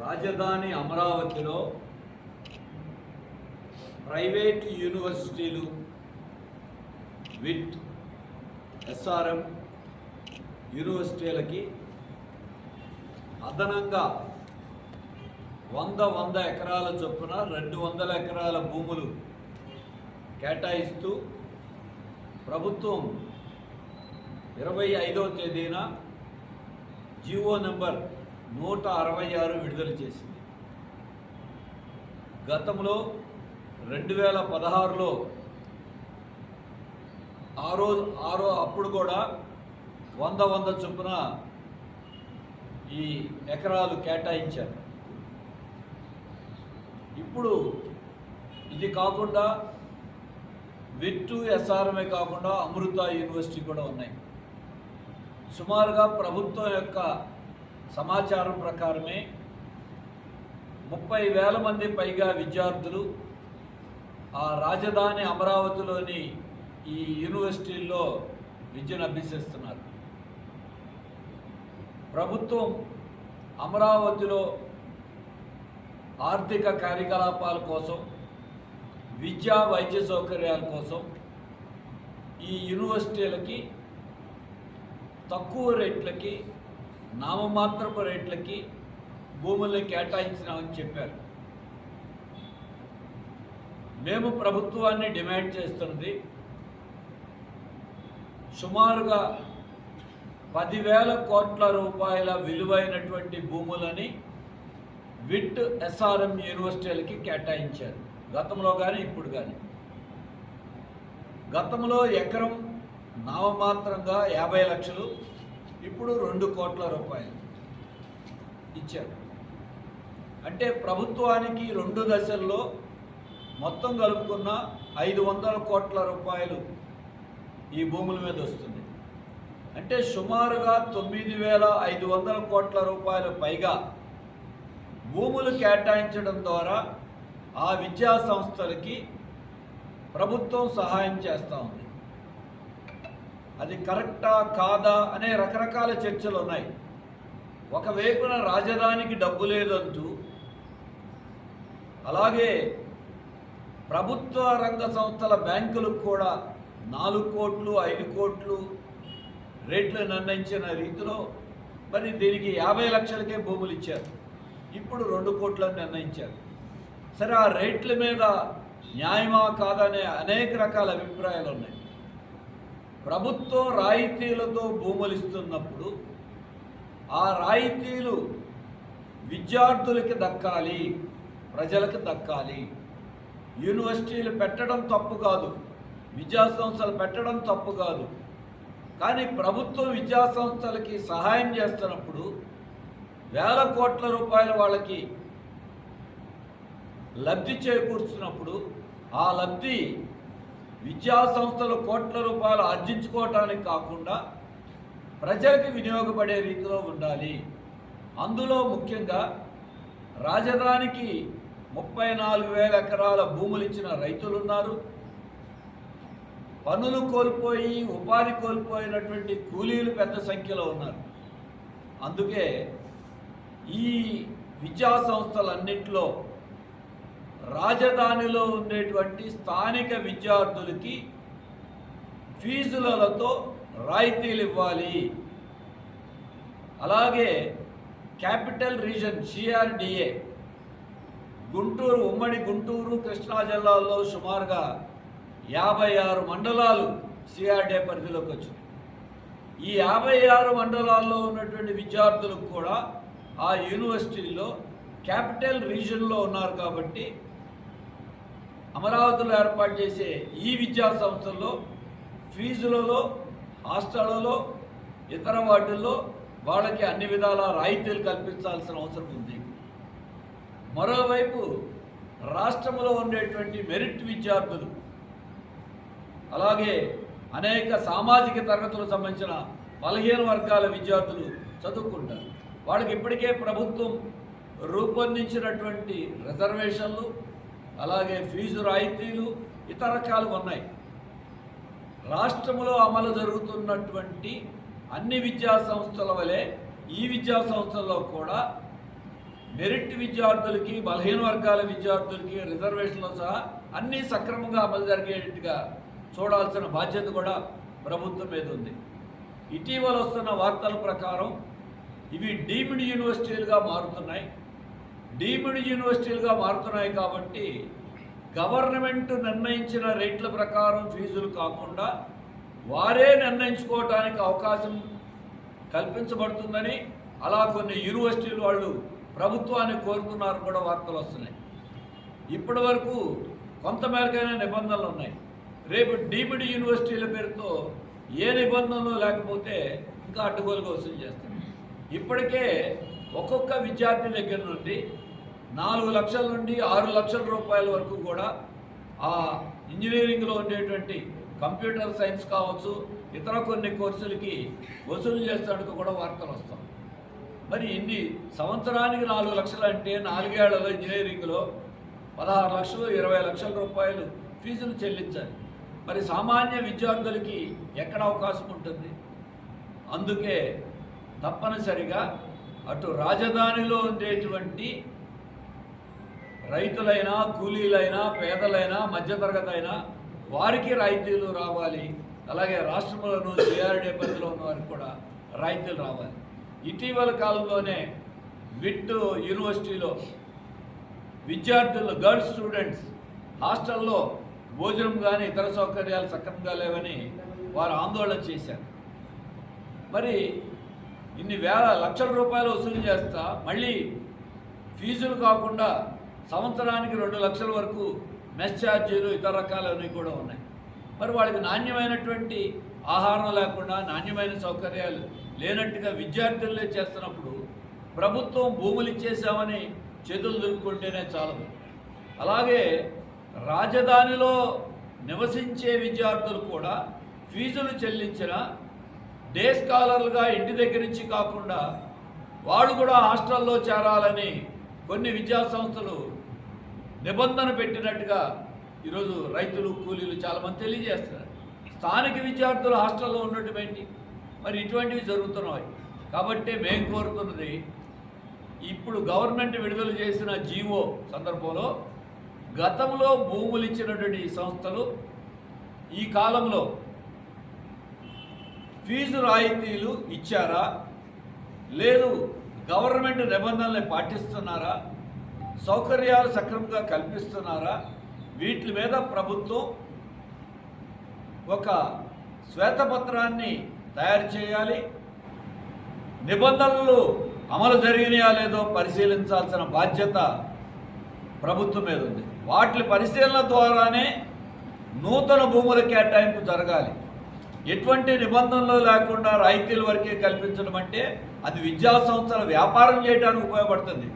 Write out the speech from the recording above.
రాజధాని అమరావతిలో ప్రైవేట్ యూనివర్సిటీలు విట్ ఎస్ఆర్ఎం యూనివర్సిటీలకి అదనంగా వంద వంద ఎకరాల చొప్పున రెండు వందల ఎకరాల భూములు కేటాయిస్తూ ప్రభుత్వం ఇరవై ఐదవ తేదీన జీవో నెంబర్ నూట అరవై ఆరు విడుదల చేసింది. గతంలో రెండు వేల పదహారులో ఆరో ఆరో అప్పుడు కూడా వంద వంద చొప్పున ఈ ఎకరాలు కేటాయించారు. ఇప్పుడు ఇది కాకుండా విట్టు ఎస్ఆర్ఎంఏ కాకుండా అమృత యూనివర్సిటీ కూడా ఉన్నాయి. సుమారుగా ప్రభుత్వం యొక్క సమాచారం ప్రకారమే ముప్పై వేల మంది పైగా విద్యార్థులు ఆ రాజధాని అమరావతిలోని ఈ యూనివర్సిటీల్లో విద్యను అభ్యసిస్తున్నారు. ప్రభుత్వం అమరావతిలో ఆర్థిక కార్యకలాపాల కోసం విద్యా వైద్య సౌకర్యాల కోసం ఈ యూనివర్సిటీలకి తక్కువ రేట్లకి నామమాత్రపు రేట్లకి భూముల్ని కేటాయించినామని చెప్పారు. మేము ప్రభుత్వాన్ని డిమాండ్ చేస్తున్నది సుమారుగా పదివేల కోట్ల రూపాయల విలువైనటువంటి భూములని విట్ ఎస్ఆర్ఎం యూనివర్సిటీలకి కేటాయించారు. గతంలో కానీ ఇప్పుడు కానీ గతంలో ఎకరం నామమాత్రంగా యాభై లక్షలు ఇప్పుడు రెండు కోట్ల రూపాయలు ఇచ్చారు అంటే ప్రభుత్వానికి రెండు దశల్లో మొత్తం కలుపుకున్న ఐదు వందల కోట్ల రూపాయలు ఈ భూముల మీద వస్తుంది. అంటే సుమారుగా తొమ్మిది వేల ఐదు వందల కోట్ల రూపాయల పైగా భూములు కేటాయించడం ద్వారా ఆ విద్యా సంస్థలకి ప్రభుత్వం సహాయం చేస్తూ ఉంది. అది కరెక్టా కాదా అనే రకరకాల చర్చలు ఉన్నాయి. ఒకవైపున రాజధానికి డబ్బు లేదంటూ అలాగే ప్రభుత్వ రంగ సంస్థల బ్యాంకులకు కూడా నాలుగు కోట్లు ఐదు కోట్లు రేట్లు నిర్ణయించిన రీతిలో మరి దీనికి యాభై లక్షలకే భూములు ఇచ్చారు. ఇప్పుడు రెండు కోట్లను నిర్ణయించారు. సరే ఆ రేట్ల మీద న్యాయమా కాదనే అనేక రకాల అభిప్రాయాలు ఉన్నాయి. ప్రభుత్వం రాయితీలతో భూములు ఇస్తున్నప్పుడు ఆ రాయితీలు విద్యార్థులకి దక్కాలి ప్రజలకు దక్కాలి. యూనివర్సిటీలు పెట్టడం తప్పు కాదు విద్యా సంస్థలు పెట్టడం తప్పు కాదు. కానీ ప్రభుత్వం విద్యా సంస్థలకి సహాయం చేస్తున్నప్పుడు వేల కోట్ల రూపాయల వాళ్ళకి లబ్ధి చేకూర్చున్నప్పుడు ఆ లబ్ధి విద్యా సంస్థలు కోట్ల రూపాయలు ఆర్జించుకోవటానికి కాకుండా ప్రజలకు వినియోగపడే రీతిలో ఉండాలి. అందులో ముఖ్యంగా రాజధానికి ముప్పై నాలుగు వేల ఎకరాల భూములు ఇచ్చిన రైతులున్నారు. పనులు కోల్పోయి ఉపాధి కోల్పోయినటువంటి కూలీలు పెద్ద సంఖ్యలో ఉన్నారు. అందుకే ఈ విద్యా సంస్థలన్నింటిలో రాజధానిలో ఉండేటువంటి స్థానిక విద్యార్థులకి ఫీజులతో రాయితీలు ఇవ్వాలి. అలాగే క్యాపిటల్ రీజన్ సిఆర్డిఏ గుంటూరు ఉమ్మడి గుంటూరు కృష్ణా జిల్లాల్లో సుమారుగా యాభై ఆరు మండలాలు సిఆర్డిఏ పరిధిలోకి వచ్చినాయి. ఈ యాభై ఆరు మండలాల్లో ఉన్నటువంటి విద్యార్థులకు కూడా ఆ యూనివర్సిటీలో క్యాపిటల్ రీజన్లో ఉన్నారు కాబట్టి అమరావతిలో ఏర్పాటు చేసే ఈ విద్యా సంస్థల్లో ఫీజులలో హాస్టళ్ళలో ఇతర వాటిల్లో వాళ్ళకి అన్ని విధాల రాయితీలు కల్పించాల్సిన అవసరం ఉంది. మరోవైపు రాష్ట్రంలో ఉండేటువంటి మెరిట్ విద్యార్థులు అలాగే అనేక సామాజిక తరగతులకు సంబంధించిన బలహీన వర్గాల విద్యార్థులు చదువుకుంటారు. వాళ్ళకి ఇప్పటికే ప్రభుత్వం రూపొందించినటువంటి రిజర్వేషన్లు అలాగే ఫీజు రాయితీలు ఇతర రకాలు ఉన్నాయి. రాష్ట్రంలో అమలు జరుగుతున్నటువంటి అన్ని విద్యా సంస్థల వలె ఈ విద్యా సంస్థల్లో కూడా మెరిట్ విద్యార్థులకి బలహీన వర్గాల విద్యార్థులకి రిజర్వేషన్లు సహా అన్నీ సక్రమంగా అమలు జరిగేట్టుగా చూడాల్సిన బాధ్యత కూడా ప్రభుత్వం మీద ఉంది. ఇటీవల వస్తున్న వార్తల ప్రకారం ఇవి డీమ్డ్ యూనివర్సిటీలుగా మారుతున్నాయి. డీమ్డ్ యూనివర్సిటీలుగా మారుతున్నాయి కాబట్టి గవర్నమెంట్ నిర్ణయించిన రేట్ల ప్రకారం ఫీజులు కాకుండా వారే నిర్ణయించుకోవటానికి అవకాశం కల్పించబడుతుందని అలా కొన్ని యూనివర్సిటీలు వాళ్ళు ప్రభుత్వాన్ని కోరుతున్నారు కూడా వార్తలు వస్తున్నాయి. ఇప్పటి వరకు కొంతమేరకైనా నిబంధనలు ఉన్నాయి. రేపు డీమ్డ్ యూనివర్సిటీల పేరుతో ఏ నిబంధనలు లేకపోతే ఇంకా అడ్డుగోలుగా వసూలు చేస్తారు. ఇప్పటికే ఒక్కొక్క విద్యార్థి దగ్గర నుండి నాలుగు లక్షల నుండి ఆరు లక్షల రూపాయల వరకు కూడా ఆ ఇంజనీరింగ్లో ఉండేటువంటి కంప్యూటర్ సైన్స్ కావచ్చు ఇతర కొన్ని కోర్సులకి వసూలు చేస్తాడుకు కూడా వార్తలు వస్తాం మరి ఇన్ని సంవత్సరానికి నాలుగు లక్షలు అంటే నాలుగేళ్ళలో ఇంజనీరింగ్లో పదహారు లక్షలు ఇరవై లక్షల రూపాయలు ఫీజులు చెల్లించాలి. మరి సామాన్య విద్యార్థులకి ఎక్కడ అవకాశం ఉంటుంది? అందుకే తప్పనిసరిగా అటు రాజధానిలో ఉండేటువంటి రైతులైనా కూలీలైనా పేదలైనా మధ్యతరగతి అయినా వారికి రాయితీలు రావాలి. అలాగే రాష్ట్రంలోనూ జేఆర్డీ పరిధిలో ఉన్న వారికి కూడా రాయితీలు రావాలి. ఇటీవల కాలంలోనే విట్ యూనివర్సిటీలో విద్యార్థులు గర్ల్స్ స్టూడెంట్స్ హాస్టల్లో భోజనం కానీ ఇతర సౌకర్యాలు సక్రమంగా లేవని వారు ఆందోళన చేశారు. మరి ఇన్ని వేల లక్షల రూపాయలు వసూలు చేస్తా మళ్ళీ ఫీజులు కాకుండా సంవత్సరానికి రెండు లక్షల వరకు మెస్ ఛార్జీలు ఇతర రకాలన్నీ కూడా ఉన్నాయి. మరి వాళ్ళకి నాణ్యమైనటువంటి ఆహారం లేకుండా నాణ్యమైన సౌకర్యాలు లేనట్టుగా విద్యార్థులే చేస్తున్నప్పుడు ప్రభుత్వం భూములు ఇచ్చేసామని చేతులు దులుపుకుంటేనే చాలదు. అలాగే రాజధానిలో నివసించే విద్యార్థులు కూడా ఫీజులు చెల్లించిన డే స్కాలర్లుగా ఇంటి దగ్గర నుంచి కాకుండా వాళ్ళు కూడా హాస్టల్లో చేరాలని కొన్ని విద్యా సంస్థలు నిబంధన పెట్టినట్టుగా ఈరోజు రైతులు కూలీలు చాలామంది తెలియజేస్తున్నారు. స్థానిక విద్యార్థులు హాస్టల్లో ఉండటం ఏంటి? మరి ఇటువంటివి జరుగుతున్నాయి. కాబట్టి మేము కోరుతున్నది ఇప్పుడు గవర్నమెంట్ విడుదల చేసిన జీవో సందర్భంలో గతంలో భూములు ఇచ్చినటువంటి సంస్థలు ఈ కాలంలో ఫీజు రాయితీలు ఇచ్చారా? లేదు గవర్నమెంట్ నిబంధనల్ని పాటిస్తున్నారా? సౌకర్యాలు సక్రమంగా కల్పిస్తున్నారా? వీటి మీద ప్రభుత్వం ఒక శ్వేతపత్రాన్ని తయారు చేయాలి. నిబంధనలు అమలు జరిగినాయా లేదో పరిశీలించాల్సిన బాధ్యత ప్రభుత్వం మీద ఉంది. వాటి పరిశీలన ద్వారానే నూతన భూముల కేటాయింపు జరగాలి. ఎటువంటి నిబంధనలు లేకుండా రాయితీల వరకే కల్పించడం అంటే అది విద్యా సంస్థల వ్యాపారం చేయడానికి ఉపయోగపడుతుంది.